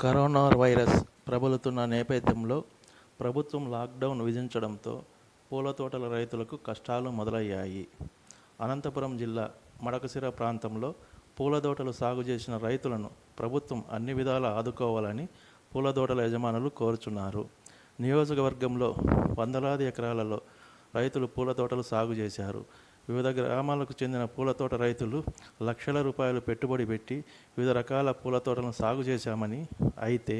Corona virus ప్రబలుతున్న నేపథ్యంలో ప్రభుత్వం lockdown విధించడంతో పూల తోటల రైతులకు కష్టాలు మొదలయ్యాయి. అనంతపురం జిల్లా మడకసిర ప్రాంతంలో పూల తోటలు సాగు చేసిన రైతులను ప్రభుత్వం అన్ని విధాలా ఆదుకోవాలని పూల తోటల యజమానులు కోరుచున్నారు. నియోజకవర్గంలో వందలాది ఎకరాలలో రైతులు పూల తోటలు సాగు చేశారు. వివిధ గ్రామాలకు చెందిన పూల తోట రైతులు లక్షల రూపాయలు పెట్టుబడి పెట్టి వివిధ రకాల పూల తోటలను సాగు చేశామని అయితే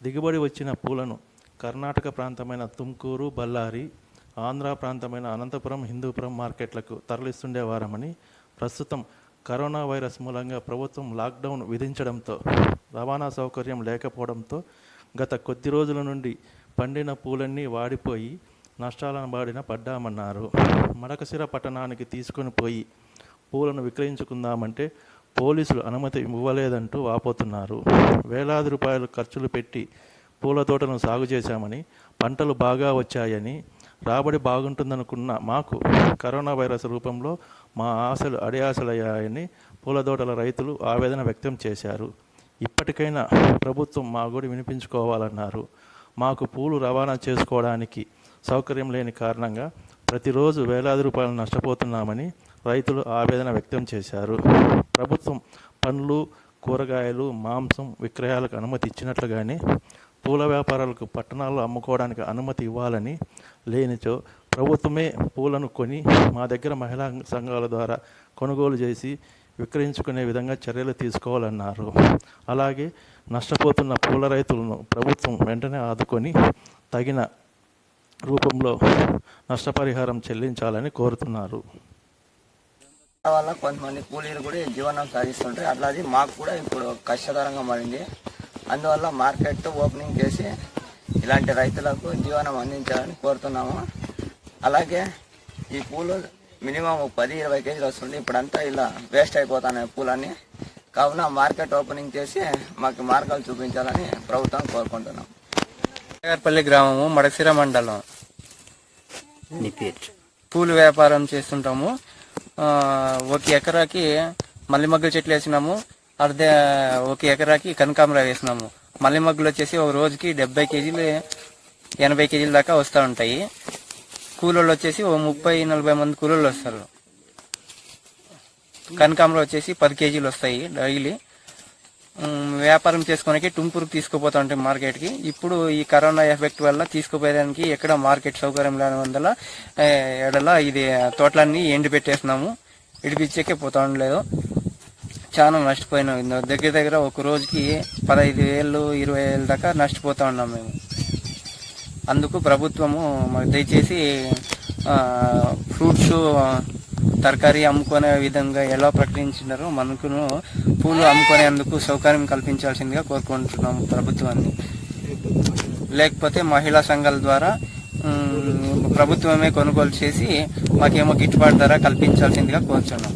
దిగుబడి వచ్చిన పూలను కర్ణాటక ప్రాంతమైన తుమ్కూరు బళ్ళారి ఆంధ్ర ప్రాంతమైన అనంతపురం హిందూపురం మార్కెట్లకు తరలిస్తుండేవారమని ప్రస్తుతం కరోనా వైరస్ మూలంగా ప్రభుత్వం లాక్డౌన్ విధించడంతో రవాణా సౌకర్యం లేకపోవడంతో గత కొద్ది రోజుల నుండి పండిన పూలన్నీ వాడిపోయి నష్టాలను బాడిన పడ్డామన్నారు. మడకసిర పట్టణానికి తీసుకొని పోయి పూలను విక్రయించుకుందామంటే పోలీసులు అనుమతి ఇవ్వలేదంటూ వాపోతున్నారు. వేలాది రూపాయలు ఖర్చులు పెట్టి పూల తోటను సాగు చేశామని పంటలు బాగా వచ్చాయని రాబడి బాగుంటుందనుకున్న మాకు కరోనా వైరస్ రూపంలో మా ఆశలు అడియాశలయ్యాయని పూల తోటల రైతులు ఆవేదన వ్యక్తం చేశారు. ఇప్పటికైనా ప్రభుత్వం మా గుడి వినిపించుకోవాలన్నారు. మాకు పూలు రవాణా చేసుకోవడానికి సౌకర్యం లేని కారణంగా ప్రతిరోజు వేలాది రూపాయలు నష్టపోతున్నామని రైతులు ఆవేదన వ్యక్తం చేశారు. ప్రభుత్వం పండ్లు కూరగాయలు మాంసం విక్రయాలకు అనుమతి ఇచ్చినట్లుగానే పూల వ్యాపారాలకు పట్టణాల్లో అమ్ముకోవడానికి అనుమతి ఇవ్వాలని లేనిచో ప్రభుత్వమే పూలను కొని మా దగ్గర మహిళా సంఘాల ద్వారా కొనుగోలు చేసి విక్రయించుకునే విధంగా చర్యలు తీసుకోవాలన్నారు. అలాగే నష్టపోతున్న పూల రైతులను ప్రభుత్వం వెంటనే ఆదుకొని తగిన రూపంలో నష్టపరిహారం చెల్లించాలని కోరుతున్నారు. వల్ల కొంతమంది కూలీలు కూడా జీవనం సాగిస్తుంటారు. అట్లాది మాకు కూడా ఇప్పుడు కష్టతరంగా మారింది. అందువల్ల మార్కెట్ ఓపెనింగ్ చేసి ఇలాంటి రైతులకు జీవనం అందించాలని కోరుతున్నాము. అలాగే ఈ పూలు మినిమం పది ఇరవై కేజీలు వస్తుంది ఇప్పుడంతా ఇలా వేస్ట్ అయిపోతున్నాయి పూలన్నీ. కావున మార్కెట్ ఓపెనింగ్ చేసి మాకు మార్గాలు చూపించాలని ప్రభుత్వం కోరుకుంటున్నాం. నాగర్పల్లి గ్రామము మడసిర మండలం. నీ పేరు పూలు వ్యాపారం చేస్తుంటాము. ఒక ఎకరాకి మల్లి మగ్గుల చెట్లు వేసినాము. అర్ధ ఒక ఎకరాకి కనకాంబర వేసినాము. మల్లి మగ్గులు వచ్చేసి ఒక రోజుకి డెబ్బై కేజీలు ఎనభై కేజీల దాకా వస్తూ ఉంటాయి. కూలోళ్ళు వచ్చేసి ఓ ముప్పై నలభై మంది కూలోళ్ళు వస్తారు. కనకాంబరం వచ్చేసి పది కేజీలు వస్తాయి డైలీ. వ్యాపారం చేసుకోనికి టుంపూరుకు తీసుకుపోతా ఉంటాం మార్కెట్కి ఇప్పుడు ఈ కరోనా ఎఫెక్ట్ వల్ల తీసుకుపోయేదానికి ఎక్కడ మార్కెట్ సౌకర్యం లేని వల్ల ఎడల ఇది తోటలన్నీ ఎండి పెట్టేస్తున్నాము. ఇడిపించేకే పోతా ఉండలేదు. చాలా నష్టపోయినాం. దగ్గర దగ్గర ఒక రోజుకి పదహైదు వేలు ఇరవై వేలు దాకా నష్టపోతా ఉన్నాం మేము. అందుకు ప్రభుత్వము దయచేసి ఫ్రూట్స్ తరకారీ అమ్ముకునే విధంగా ఎలా ప్రకటించినారో మనకును పూలు అమ్ముకునేందుకు సౌకర్యం కల్పించాల్సిందిగా కోరుకుంటున్నాము ప్రభుత్వాన్ని. లేకపోతే మహిళా సంఘాల ద్వారా ప్రభుత్వమే కొనుగోలు చేసి మాకేమో గిట్టుబాటు ధర కల్పించాల్సిందిగా కోరుచున్నాం